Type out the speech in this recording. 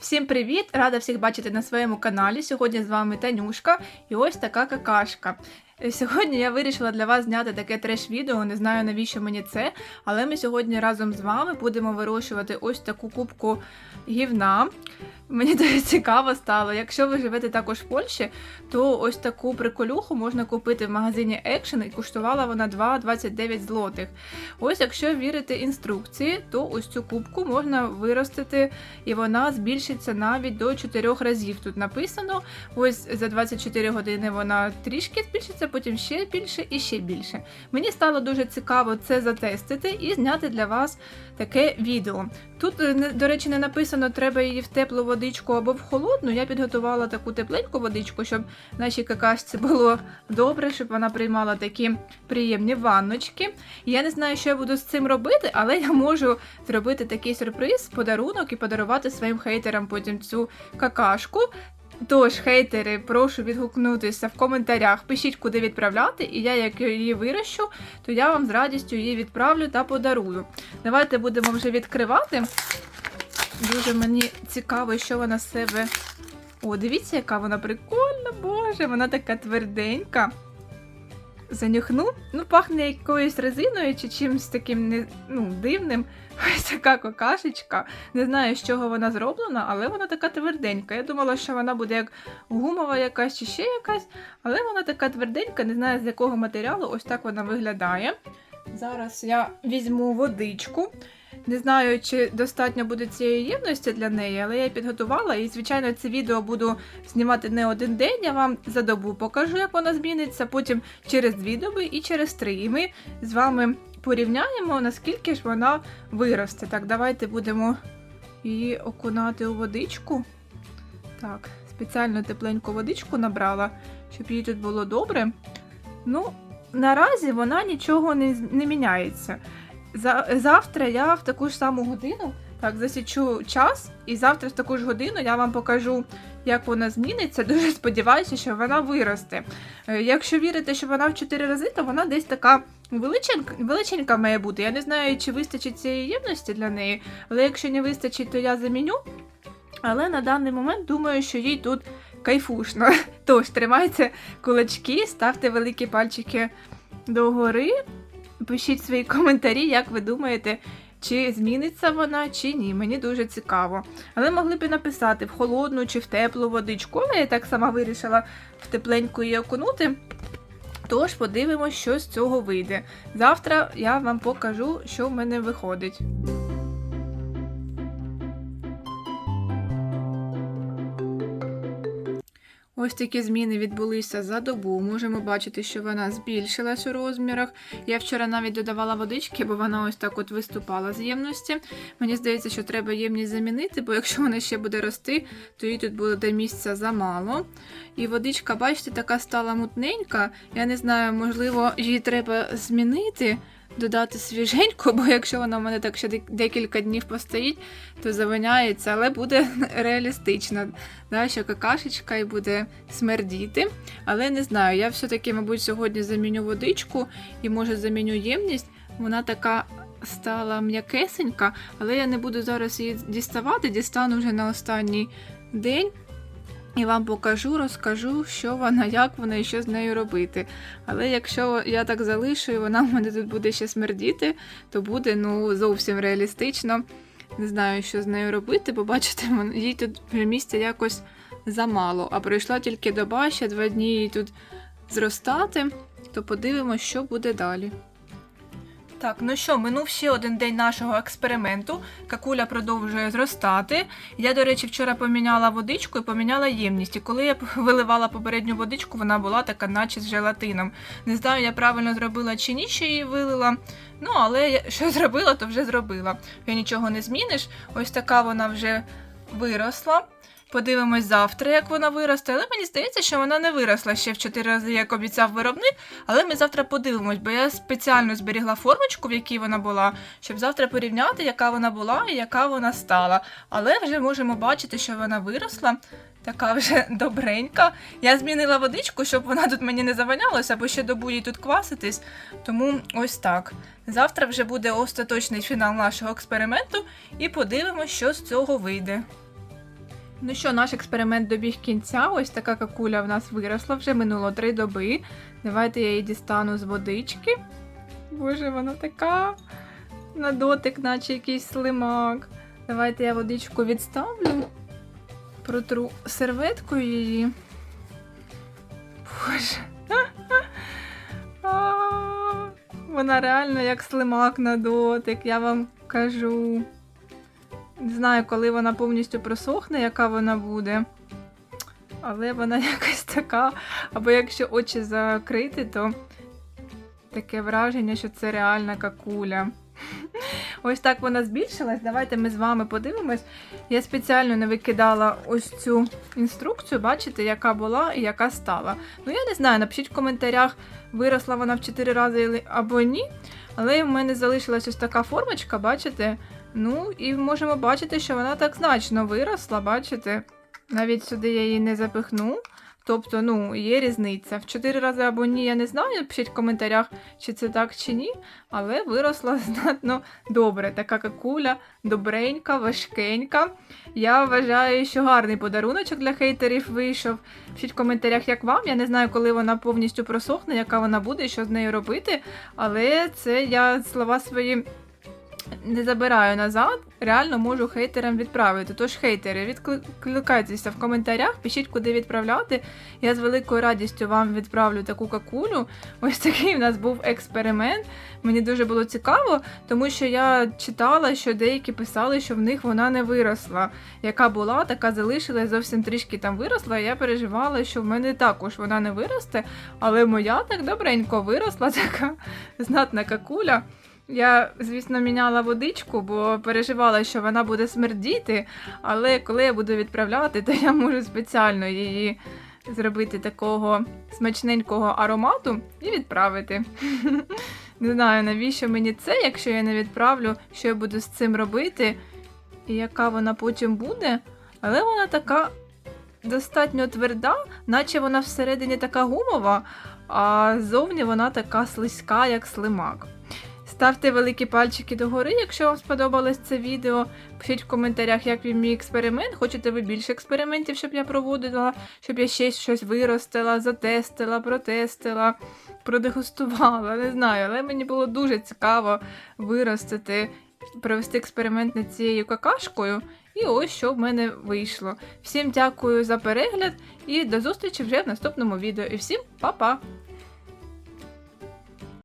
Всім привіт! Рада всіх бачити на своєму каналі. Сьогодні з вами Танюшка і ось така какашка. Е, Сьогодні я вирішила для вас зняти таке треш-відео. Не знаю навіщо мені це, але ми сьогодні разом з вами будемо вирощувати ось таку кубку гівна. Мені дуже цікаво стало. Якщо ви живете також в Польщі, то ось таку приколюху можна купити в магазині Action і коштувала вона 2,29 злотих. Ось якщо вірити інструкції, то ось цю кубку можна виростити і вона збільшиться навіть до 4 разів. Тут написано, ось за 24 години вона трішки збільшиться, потім ще більше і ще більше. Мені стало дуже цікаво це затестити і зняти для вас таке відео. Тут, е, до речі, не написано, треба її в теплу водичку або в холодну. Я підготувала таку тепленьку водичку, щоб нашій какашці було добре, щоб вона приймала такі приємні ванночки. Я не знаю, що я буду з цим робити, але я можу зробити такий сюрприз, подарунок і подарувати своїм хейтерам потім цю какашку. Тож, хейтери, прошу відгукнутися в коментарях, пишіть, куди відправляти, і я, як її вирощу, то я вам з радістю її відправлю та подарую. Давайте будемо вже відкривати. Дуже мені цікаво, що вона з себе. О, дивіться, яка вона прикольна, боже, вона така тверденька. Занюхну, ну, пахне якоюсь резиною чи чимось таким не, ну, дивним. Ось така какашечка. Не знаю, з чого вона зроблена, але вона така тверденька. Я думала, що вона буде як гумова якась чи ще якась, але вона така тверденька, не знаю з якого матеріалу, ось так вона виглядає. Зараз я візьму водичку. Не знаю, чи достатньо буде цієї ємності для неї, але я підготувала і, звичайно, це відео буду знімати не один день. Я вам за добу покажу, як вона зміниться, потім через дві доби і через три. І ми з вами порівняємо, наскільки ж вона виросте. Так, давайте будемо її окунати у водичку. Так, спеціально тепленьку водичку набрала, щоб їй тут було добре. Ну, наразі вона нічого не, не міняється. За, завтра я в таку ж саму годину так засічу час, і завтра в таку ж годину я вам покажу, як вона зміниться. Дуже сподіваюся, що вона виросте. Е, Якщо вірите, що вона в 4 рази, то вона десь така величенька, величенька має бути. Я не знаю, чи вистачить цієї ємності для неї, але якщо не вистачить, то я заміню. Але на даний момент думаю, що їй тут кайфушно. Тож тримайте кулачки, ставте великі пальчики догори. Пишіть свої коментарі, як ви думаєте, чи зміниться вона, чи ні. Мені дуже цікаво. Але могли б написати в холодну чи в теплу водичку, але я так сама вирішила в тепленьку її окунути. Тож подивимось, що з цього вийде. Завтра я вам покажу, що в мене виходить. Ось такі зміни відбулися за добу. Можемо бачити, що вона збільшилась у розмірах. Я вчора навіть додавала водички, бо вона ось так от виступала з ємності. Мені здається, що треба ємність замінити, бо якщо вона ще буде рости, то їй тут буде місця замало. І водичка, бачите, така стала мутненька. Я не знаю, можливо, її треба змінити. Додати свіженьку, бо якщо вона в мене так ще декілька днів постоїть, то завиняється, але буде реалістично да, що какашечка і буде смердіти. Але не знаю, я все-таки, мабуть, сьогодні заміню водичку і може заміню ємність. Вона така стала м'якесенька, але я не буду зараз її діставати, дістану вже на останній день. І вам покажу, розкажу, що вона, як вона і що з нею робити. Але якщо я так залишу, і вона в мене тут буде ще смердіти, то буде ну зовсім реалістично. Не знаю, що з нею робити, бо бачите, їй тут місця якось замало. А пройшла тільки доба, ще два дні їй тут зростати, то подивимось, що буде далі. Так, ну що, минув ще один день нашого експерименту. Какуля продовжує зростати. Я, до речі, вчора поміняла водичку і поміняла ємність. І коли я виливала попередню водичку, вона була така, наче з желатином. Не знаю, я правильно зробила чи ні, що її вилила. Ну, але що зробила, то вже зробила. Я нічого не зміниш. Ось така вона вже виросла. Подивимось завтра, як вона виросте. Але мені здається, що вона не виросла ще в 4 рази, як обіцяв виробник. Але ми завтра подивимось, бо я спеціально зберігла формочку, в якій вона була, щоб завтра порівняти, яка вона була і яка вона стала. Але вже можемо бачити, що вона виросла. Така вже добренька. Я змінила водичку, щоб вона тут мені не заванялася, бо ще добу їй тут кваситись. Тому ось так. Завтра вже буде остаточний фінал нашого експерименту, і подивимось, що з цього вийде. Ну що, наш експеримент добіг кінця. Ось така какуля в нас виросла, вже минуло три доби. Давайте я її дістану з водички. Боже, вона така на дотик, наче якийсь слимак. Давайте я водичку відставлю, протру серветкою її. Боже. Вона реально як слимак на дотик, я вам кажу. Не знаю, коли вона повністю просохне, яка вона буде. Але вона якась така. Або якщо очі закрити, то таке враження, що це реальна какуля. Ось так вона збільшилась. Давайте ми з вами подивимось. Я спеціально не викидала ось цю інструкцію, бачите, яка була і яка стала. Ну, я не знаю, напишіть в коментарях, виросла вона в 4 рази або ні. Але в мене залишилась ось така формочка, бачите? Ну, і можемо бачити, що вона так значно виросла, бачите? Навіть сюди я її не запихну. Тобто, ну, є різниця. В 4 рази або ні, я не знаю. Пишіть в коментарях, чи це так чи ні. Але виросла знатно добре. Така какуля, добренька, важкенька. Я вважаю, що гарний подаруночок для хейтерів вийшов. Пишіть в коментарях, як вам. Я не знаю, коли вона повністю просохне, яка вона буде, що з нею робити. Але це я слова свої не забираю назад, реально можу хейтерам відправити. Тож, хейтери, відкликайтеся в коментарях, пишіть, куди відправляти. Я з великою радістю вам відправлю таку какулю. Ось такий в нас був експеримент. Мені дуже було цікаво, тому що я читала, що деякі писали, що в них вона не виросла. Яка була, така залишилась, зовсім трішки там виросла. і Я переживала, що в мене також вона не виросте, але моя так добренько виросла, така знатна какуля. Я, звісно, міняла водичку, бо переживала, що вона буде смердіти, але коли я буду відправляти, то я можу спеціально її зробити такого смачненького аромату і відправити. Не знаю, навіщо мені це, якщо я не відправлю, що я буду з цим робити, і яка вона потім буде. Але вона така достатньо тверда, наче вона всередині така гумова, а ззовні вона така слизька, як слимак. Ставте великі пальчики догори, якщо вам сподобалось це відео. Пишіть в коментарях, як він мій експеримент. Хочете ви більше експериментів, щоб я проводила, щоб я ще щось виростила, затестила, протестила, продегустувала. Не знаю, але мені було дуже цікаво виростити, провести експеримент над цією какашкою. І ось що в мене вийшло. Всім дякую за перегляд і до зустрічі вже в наступному відео. І всім па-па!